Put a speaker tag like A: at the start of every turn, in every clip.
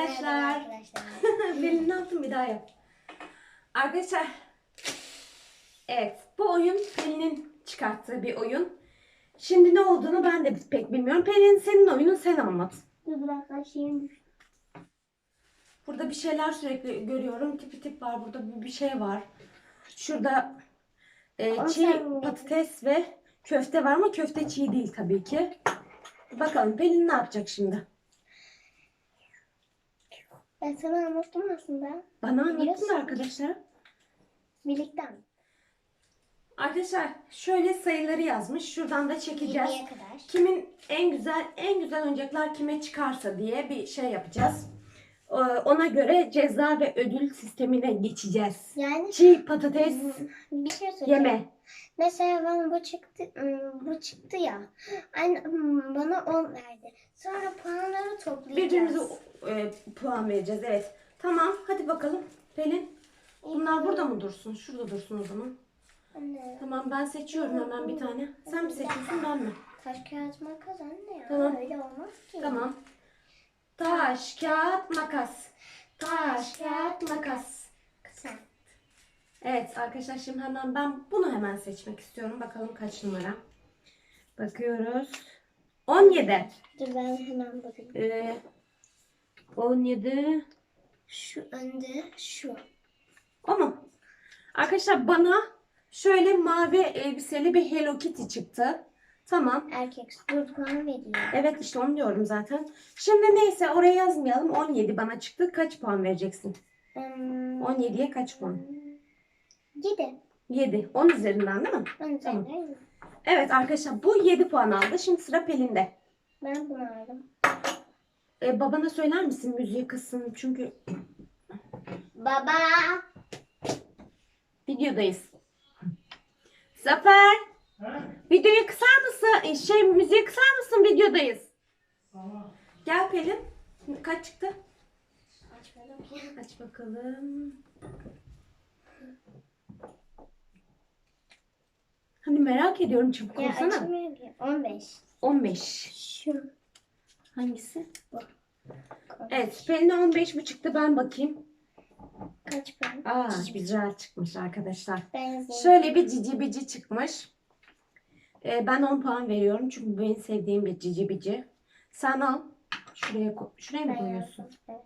A: arkadaşlar. Pelin ne yaptın bir daha yap. Arkadaşlar. Evet bu oyun Pelin'in çıkarttığı bir oyun. Şimdi ne olduğunu ben de pek bilmiyorum. Pelin senin oyunun sen anlat.
B: Dur biraz şeyim düştü.
A: Burada bir şeyler sürekli görüyorum. Tipi tip var. Burada bir, şey var. Şurada e, çiğ patates ve köfte var ama köfte çiğ değil tabii ki. Bakalım Pelin ne yapacak şimdi?
B: Ben sana anlattım aslında.
A: Bana anlattın da arkadaşlar.
B: Birlikte?
A: Arkadaşlar şöyle sayıları yazmış. Şuradan da çekeceğiz.
B: 20'ye kadar.
A: Kimin en güzel en güzel oyuncaklar kime çıkarsa diye bir şey yapacağız. Ee, Ona göre ceza ve ödül sistemine geçeceğiz.
B: Yani
A: Çiğ patates
B: bir şey söyleyeceğim.
A: yeme.
B: Mesela bana bu çıktı, ım, bu çıktı ya. Anne ım, bana 10 verdi. Sonra puanları toplayacağız.
A: Birbirimize e, puan vereceğiz. Evet. Tamam. Hadi bakalım. Pelin. Bunlar burada mı dursun? Şurada dursun o zaman.
B: Anne.
A: Tamam ben seçiyorum hemen bir tane. Sen mi seçiyorsun ben mi?
B: Taş kağıt makas anne ya.
A: Tamam.
B: Öyle olmaz ki.
A: Tamam. Taş, kağıt, makas. Taş, kağıt, makas.
B: Sen.
A: Evet arkadaşlar şimdi hemen ben bunu hemen seçmek istiyorum. Bakalım kaç numara. Bakıyoruz. 17.
B: Dur ben hemen bakayım.
A: Ee, 17.
B: Şu önde şu.
A: O mu? Arkadaşlar bana şöyle mavi elbiseli bir Hello Kitty çıktı. Tamam.
B: Erkek dur puan veriyor.
A: Evet işte onu diyorum zaten. Şimdi neyse oraya yazmayalım. 17 bana çıktı. Kaç puan vereceksin?
B: Hmm,
A: 17'ye kaç puan?
B: 7.
A: 7. 10 üzerinden değil mi?
B: Ben
A: Tamam.
B: tamam.
A: Evet arkadaşlar bu 7 puan aldı. Şimdi sıra Pelin'de.
B: Ben bunu aldım.
A: Ee, babana söyler misin müziği kızsın? Çünkü
B: Baba.
A: videodayız. Zafer. Videoyu kısar mısın? Ee, Şey müziği kısar mısın? Videodayız. Gel Pelin. Kaç çıktı?
B: Açmadım ki.
A: Aç bakalım. Hani merak ediyorum çabuk
B: Ya
A: olsana.
B: açmıyor ki. 15.
A: 15.
B: Şu.
A: Hangisi?
B: Bu.
A: Evet Pelin'e 15 bu çıktı ben bakayım.
B: Kaç puan?
A: Aa güzel çıkmış arkadaşlar.
B: Ben yazayım.
A: Şöyle bir cici bici çıkmış. Ee, ben 10 puan veriyorum çünkü bu benim sevdiğim bir cici bici. Sen al. Şuraya. Şuraya mı koyuyorsun?
B: Evet.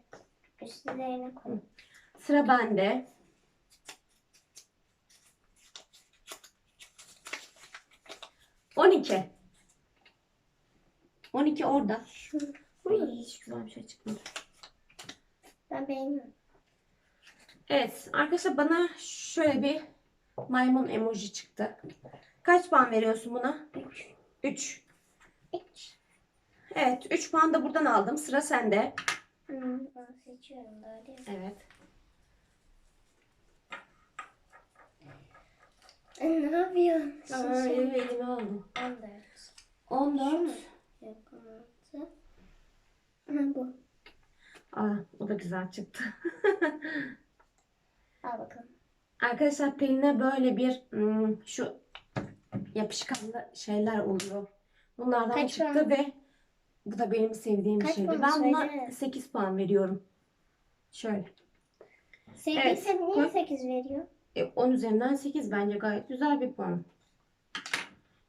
B: Üstlerine koy.
A: Sıra bende. On iki. On iki orada.
B: Şu.
A: Ay, hiç güzel bir şey çıkmadı.
B: Ben beğeniyorum.
A: Evet arkadaşlar bana şöyle bir maymun emoji çıktı. Kaç puan veriyorsun buna?
B: 3.
A: 3.
B: 3.
A: Evet 3 puan da buradan aldım. Sıra sende.
B: Hmm, ben seçiyorum doğru değil mi?
A: Evet.
B: Ay, Ne yapıyorsun?
A: Aa, elime aldım.
B: 14.
A: 14.
B: Yok 16. Ha bu.
A: Aa, o da güzel çıktı.
B: Al bakalım.
A: Arkadaşlar Pelin'e böyle bir hmm, şu yapışkanlı şeyler oluyor. Bunlardan
B: Kaç
A: çıktı
B: puan?
A: ve bu da benim sevdiğim bir
B: Kaç
A: şeydi.
B: puan
A: Ben buna
B: söyle.
A: 8 puan veriyorum. Şöyle.
B: Sevdiyse
A: Evet,
B: niye
A: koy.
B: 8 veriyor?
A: E, 10 üzerinden 8 bence gayet güzel bir puan.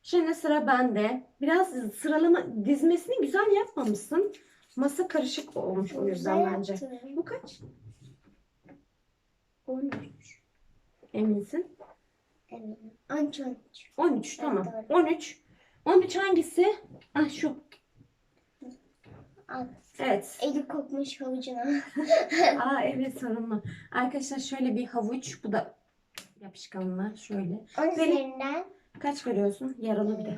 A: Şimdi sıra bende. Biraz sıralama dizmesini güzel yapmamışsın. Masa karışık olmuş o yüzden bence. Bu kaç?
B: 13.
A: Eminsin?
B: Eminim. 13 13.
A: 13
B: Evet,
A: tamam.
B: doğru.
A: 13. 13 hangisi? Ah şu. Evet.
B: Eli kokmuş havucuna.
A: Aa evet sorunlu. Arkadaşlar şöyle bir havuç. Bu da yapışkanlar. Şöyle.
B: 10
A: Benim-
B: üzerinden
A: Kaç veriyorsun? Yaralı bir de.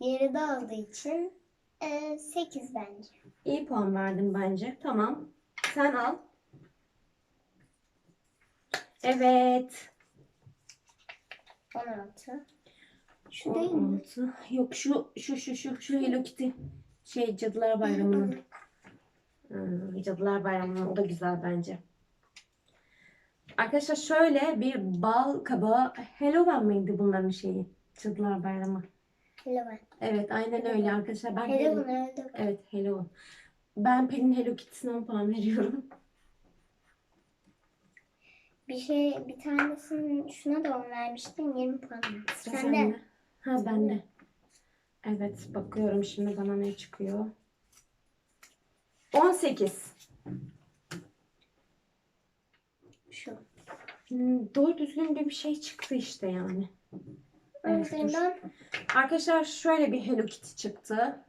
B: Yarıda olduğu için 8 bence.
A: İyi puan verdim bence. Tamam. Sen al. Evet.
B: 16. Şu değil mi?
A: 16. Yok şu şu şu şu şu Hello Kitty. Şey Cadılar Bayramı'nın. Hmm, Cadılar Bayramı'nın o da güzel bence. Arkadaşlar şöyle bir bal kabağı Halloween mıydı bunların şeyi? Cadılar Bayramı.
B: Hello ben.
A: Evet aynen öyle arkadaşlar. Ben
B: Hello ben öldü.
A: Evet Halloween. Ben Pelin Hello Kitty'sine 10 puan veriyorum.
B: Bir şey bir tanesini şuna da on vermiştim 20 puan.
A: Sıra
B: Sen
A: sende.
B: de.
A: Ha bende. Evet bakıyorum şimdi bana ne çıkıyor. 18.
B: Şu.
A: Hmm, doğru düzgün bir şey çıktı işte yani.
B: Yüzden
A: Arkadaşlar şöyle bir Hello Kitty çıktı.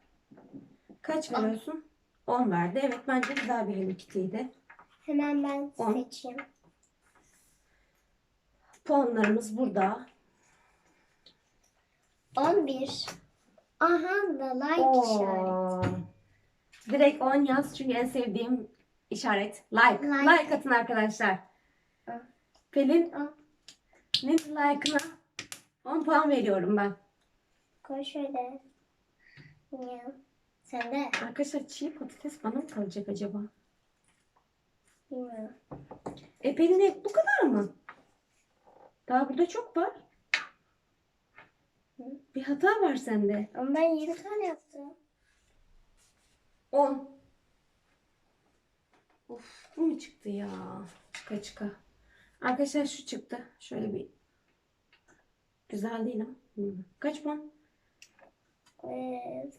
A: Kaç veriyorsun? 10 verdi. Evet bence güzel bir Hello Kitty'ydi.
B: hemen ben
A: On.
B: seçeyim.
A: Puanlarımız burada.
B: 11. Aha da like işareti.
A: Oo. Direkt 10 yaz çünkü en sevdiğim işaret. Like.
B: Like.
A: Like, atın arkadaşlar.
B: Al.
A: Pelin
B: Al.
A: Ne like'ına 10 puan veriyorum ben.
B: Koy şöyle. Ya. Sen de.
A: Arkadaşlar çiğ patates bana mı kalacak acaba?
B: Bilmiyorum.
A: E Pelin hep bu kadar mı? Daha burada çok var.
B: Hı.
A: Bir hata var sende.
B: Ama ben 20 tane yaptım.
A: 10. Of bu mu çıktı ya? Çıka çıka. Arkadaşlar şu çıktı. Şöyle bir güzel değil. Hı. Kaç puan?
B: Ee,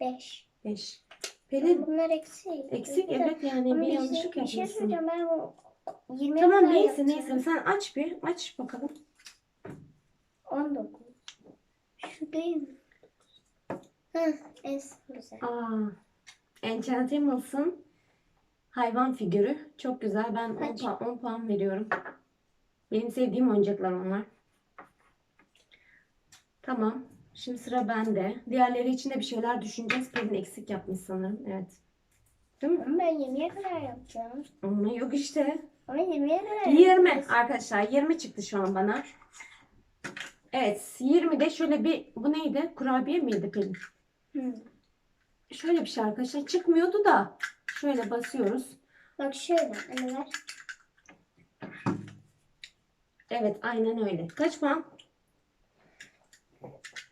B: 5.
A: 5. Pelin
B: Bunlar eksik.
A: eksik
B: Bir de-
A: evet yani
B: Ama
A: bir
B: şey-
A: yanlışlık
B: Bir şey
A: yapmışsın.
B: söyleyeceğim ben bu 20
A: Tamam neyse neyse sen aç bir aç bakalım.
B: 19. Şu değil mi? Heh, es güzel.
A: Aa, Enchantimals'ın hayvan figürü. Çok güzel. Ben 10
B: Kaç?
A: puan, 10 puan veriyorum. Benim sevdiğim oyuncaklar onlar. Tamam. Şimdi sıra bende. Diğerleri için de bir şeyler düşüneceğiz. Pelin eksik yapmış sanırım. Evet. Değil mi?
B: Ama ben 20'ye kadar yaptım.
A: Ama yok işte.
B: Ama 20'ye kadar
A: 20
B: yaptım.
A: arkadaşlar. 20 çıktı şu an bana. Evet. 20'de şöyle bir bu neydi? Kurabiye miydi Pelin?
B: Hı.
A: Şöyle bir şey arkadaşlar. Çıkmıyordu da. Şöyle basıyoruz.
B: Bak şöyle. Hani ver.
A: Evet aynen öyle. Kaç puan?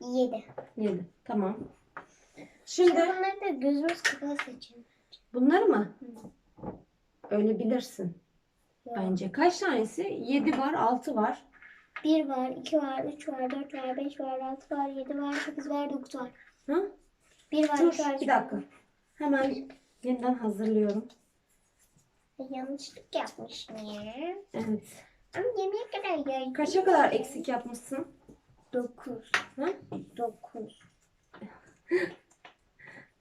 B: 7.
A: 7. Tamam.
B: Şimdi bunları da gözümüz kapalı seçelim.
A: bunları mı?
B: Hı.
A: Öyle bilirsin.
B: Yok.
A: Bence. Kaç tanesi? 7 var, 6 var.
B: 1 var, 2 var, 3 var, 4 var, 5 var, 6 var, 7 var, 8 var, 9 var.
A: Hı?
B: 1 var,
A: Dur
B: 2 var.
A: bir dakika. Hemen yeniden hazırlıyorum.
B: Yanlışlık yapmışım ya.
A: Evet.
B: Ama 20'ye kadar geldi.
A: Kaça kadar eksik yapmışsın?
B: 9.
A: Hı?
B: 9.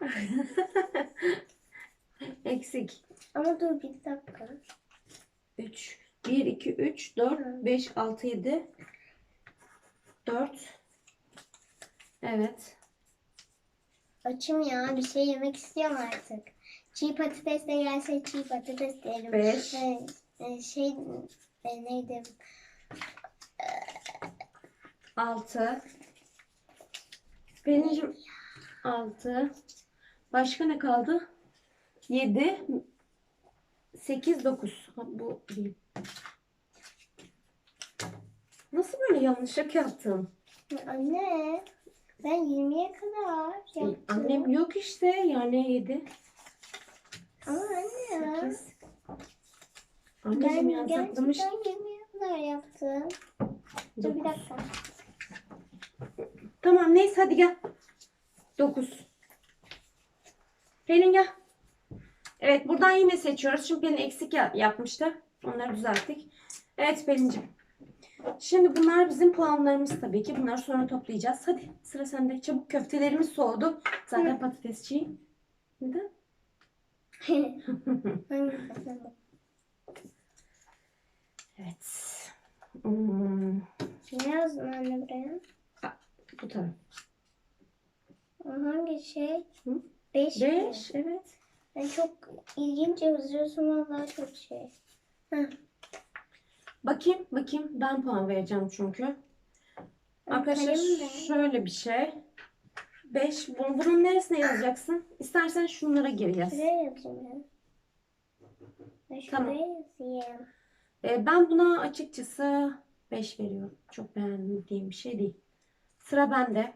A: eksik.
B: Ama dur bir dakika.
A: 3. 1, 2, 3, 4,
B: Hı.
A: 5, 6, 7. 4. Evet.
B: Açım ya bir şey yemek istiyorum artık. Çiğ patates de gelse çiğ patates derim.
A: Beş.
B: Ee, şey e, neydi?
A: 6. Benim 6. Başka ne kaldı? 7. 8, 9. Ha, bu değil. Nasıl böyle yanlışlık yaptın?
B: Anne ben 20'ye kadar yaptım.
A: Annem yok işte yani 7.
B: Ama anne ya.
A: 8. Anneciğim
B: Ben
A: yasaklamış.
B: gerçekten 20'ye kadar yaptım. Dur bir
A: Dokuz.
B: dakika.
A: Tamam neyse hadi gel. 9. Pelin gel. Evet buradan yine seçiyoruz. Çünkü Pelin eksik ya- yapmıştı. Onları düzelttik. Evet Pelin'cim. Şimdi bunlar bizim puanlarımız tabii ki. Bunları sonra toplayacağız. Hadi sıra sende. Çabuk köftelerimiz soğudu. Zaten patates çiğ. Neden? Evet. Hmm,
B: Ne yazdın anne buraya?
A: Bu taraf.
B: Hangi şey?
A: Hı?
B: 5
A: 5. Evet.
B: Ben çok ilginç yazıyorsun vallahi çok şey.
A: Bakayım, bakayım. Ben puan vereceğim çünkü. Arkadaşlar
B: Kalem de.
A: şöyle bir şey. 5. Bunun neresine yazacaksın? İstersen şunlara gir yaz.
B: Şuraya yazayım ya. Ben şuraya
A: Tamam.
B: yazayım.
A: Ee, ben buna açıkçası 5 veriyorum. Çok beğendiğim bir şey değil. Sıra bende.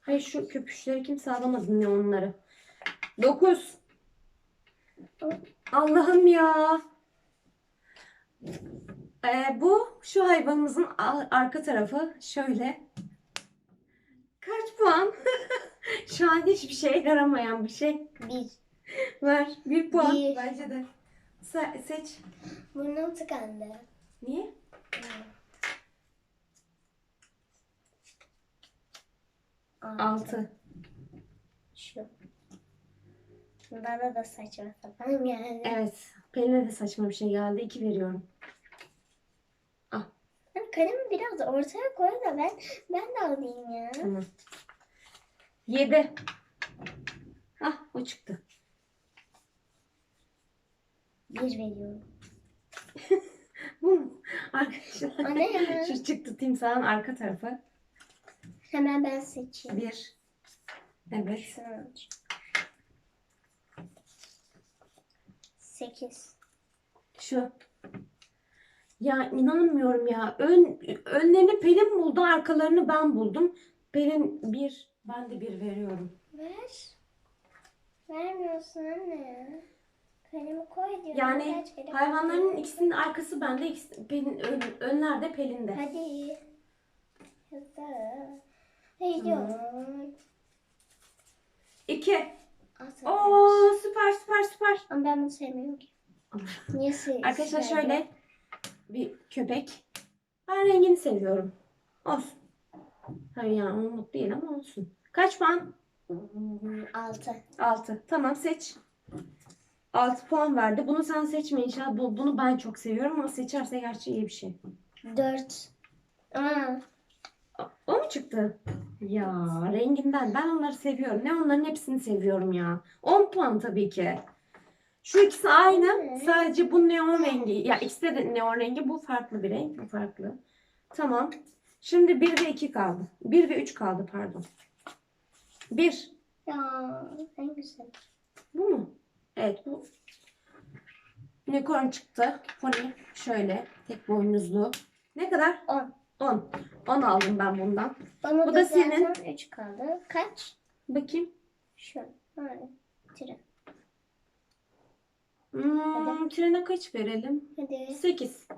A: Hayır şu köpüşleri kimse alamadı ne onları. 9. Allah'ım ya. Ee, bu şu hayvanımızın arka tarafı şöyle. Kaç puan? şu an hiçbir şeye yaramayan bir şey.
B: Bir.
A: Ver. Bir puan.
B: Bir.
A: Bence de. Se- seç.
B: Burnum tıkandı.
A: Niye? Altı.
B: Şu. Bana da saçma sapan geldi.
A: Evet. Pelin'e de saçma bir şey geldi. İki veriyorum.
B: Hani kalemi biraz ortaya koy da ben ben de alayım ya.
A: Tamam. Yedi. Ah o çıktı.
B: Bir veriyorum.
A: Arkadaşlar.
B: Anne hemen,
A: Şu çıktı timsahın arka tarafı.
B: hemen ben seçeyim.
A: Bir. Evet.
B: Sekiz.
A: Şu. Ya inanmıyorum ya. Ön, önlerini Pelin buldu. Arkalarını ben buldum. Pelin bir. Ben de bir veriyorum.
B: Ver. Vermiyorsun anne. Kalemi koy diyorum.
A: Yani
B: Kaç kere
A: hayvanların ikisinin arkası bende. ikisi, Pelin, ön, önlerde Pelin'de.
B: Hadi. Hızlı. Heyecan.
A: İki.
B: Atın.
A: Oo süper süper süper.
B: Ama ben bunu sevmiyorum ki. Niye seviyorsun?
A: Arkadaşlar şöyle bir köpek. Ben rengini seviyorum. Olsun. Tabii yani onluk değil ama olsun. Kaç puan?
B: Altı.
A: 6. Tamam seç. 6 puan verdi. Bunu sen seçme inşallah. Bu, bunu ben çok seviyorum ama seçerse gerçi iyi bir şey.
B: Dört. Aa,
A: O, mu çıktı? Ya renginden. Ben onları seviyorum. Ne onların hepsini seviyorum ya. 10 puan tabii ki. Şu ikisi aynı. Sadece bu neon rengi. Ya ikisi de neon rengi. Bu farklı bir renk. Bu farklı. Tamam. Şimdi 1 ve 2 kaldı. 1 ve 3 kaldı pardon. 1.
B: ya en güzel.
A: Bu mu? Evet bu. Unicorn çıktı. Pony şöyle. Tek boynuzlu. Ne kadar?
B: On.
A: 10. 10 aldım ben bundan.
B: Bana
A: Bu
B: da,
A: da senin.
B: üç kaldı. Kaç?
A: Bakayım.
B: Şu. Hayır. Tire.
A: Hmm, trene kaç verelim?
B: Hadi.
A: 8.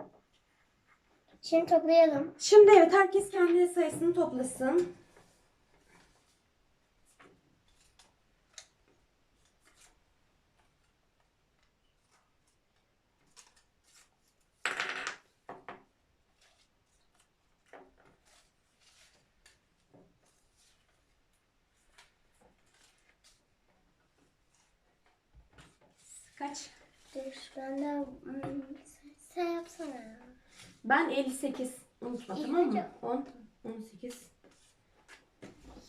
B: Şimdi toplayalım.
A: Şimdi evet herkes kendi sayısını toplasın. Kaç?
B: Dur ben de hmm, sen, yapsana.
A: Ben 58. Unutma tamam mı?
B: hocam.
A: 10, 18,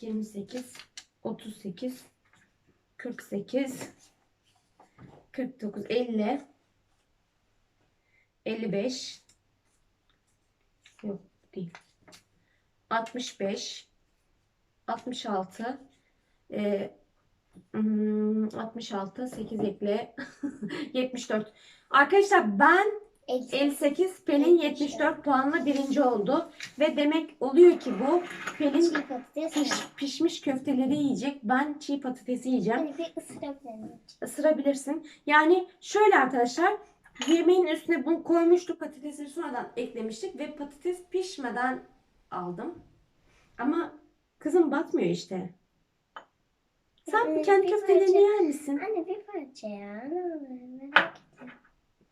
A: 28, 38, 48, 49, 50, 55, yok değil, 65, 66, e, 66, 8 ekle, 74. Arkadaşlar ben
B: Elli.
A: 58, Pelin 74 puanla birinci oldu. Ve demek oluyor ki bu Pelin
B: Çiğ patates.
A: piş- pişmiş köfteleri yiyecek. Ben çiğ patatesi yiyeceğim.
B: Hadi bir ısırabilir miyim?
A: Isırabilirsin. Yani şöyle arkadaşlar. Yemeğin üstüne bunu koymuştuk. Patatesleri sonradan eklemiştik. Ve patates pişmeden aldım. Ama kızım batmıyor işte. Sen
B: Evet,
A: kendi köftelerini yer misin?
B: Anne bir parça ya. Ne olur merak ettim.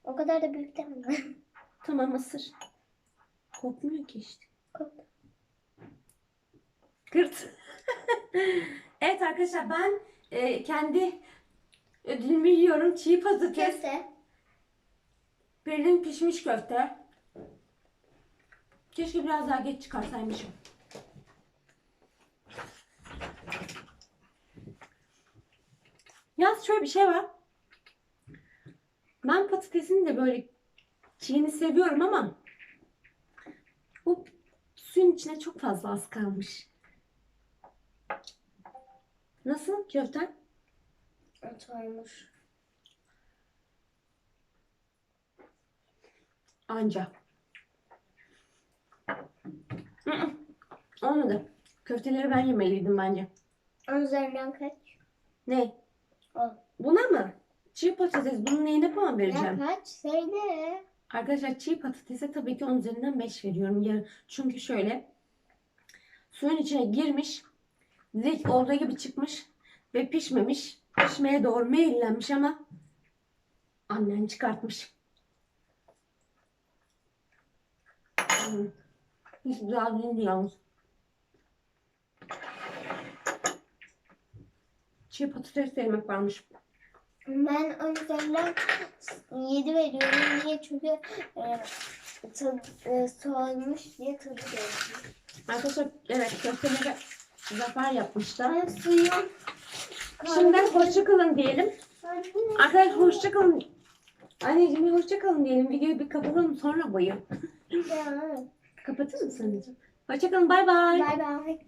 B: O kadar da büyük değil mi?
A: Tamam ısır. Kopmuyor ki işte.
B: Kop.
A: Kırt. evet arkadaşlar ben e, kendi ödülümü yiyorum. Çiğ patates,
B: Köfte.
A: Berlin pişmiş köfte. Keşke biraz daha geç çıkarsaymışım. Yalnız şöyle bir şey var. Ben patatesin de böyle çiğini seviyorum ama bu suyun içine çok fazla az kalmış. Nasıl köften?
B: At olmuş.
A: Anca. Olmadı. Köfteleri ben yemeliydim bence.
B: Onun üzerinden kaç?
A: Ne? Buna mı? Çiğ patates. Bunun neyine puan
B: Ya
A: vereceğim?
B: kaç? Söyle.
A: Arkadaşlar çiğ patatese tabii ki 10 üzerinden 5 veriyorum. Ya, çünkü şöyle suyun içine girmiş direkt olduğu gibi çıkmış ve pişmemiş. Pişmeye doğru meyillenmiş ama annen çıkartmış. Hmm. Hiç güzel değildi yalnız. Çiğ patates de yemek varmış.
B: Ben onun üzerinden 7 veriyorum. Niye? Çünkü e, tadı, e, soğumuş diye tadı geldi.
A: Arkadaşlar evet köfteleri zafer yapmışlar.
B: Ben suyum.
A: Şimdi hoşçakalın diyelim. Arkadaşlar hoşçakalın. Anneciğim hoşçakalın diyelim. Videoyu bir kapatalım sonra.
B: Ya,
A: Kapatır mısın anneciğim? Hoşçakalın bay bay.
B: Bay bay.